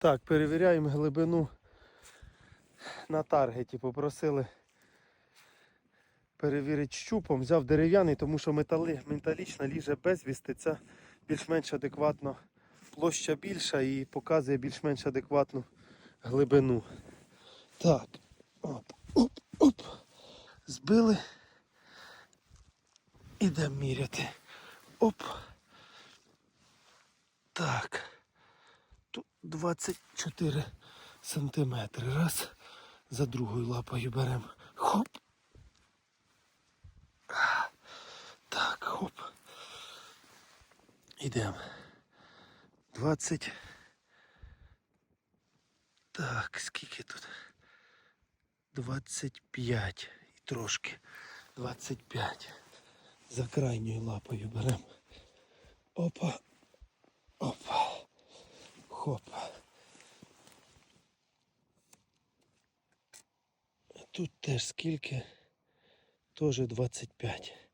Так, перевіряємо глибину на таргеті. Попросили перевірити щупом. Взяв дерев'яний, тому що метали, металічна ліже безвісти. Це більш-менш адекватно площа більша і показує більш-менш адекватну глибину. Так. Оп, оп, оп. Збили. Ідемо міряти. Оп. Так. Тут 24 сантиметри. Раз. За другою лапою беремо. Хоп. Так, хоп. Ідемо. 20. Так, скільки тут? 25 і трошки. 25. За крайньою лапою беремо. Опа. Хопа. Тут теж скільки? Теж 25.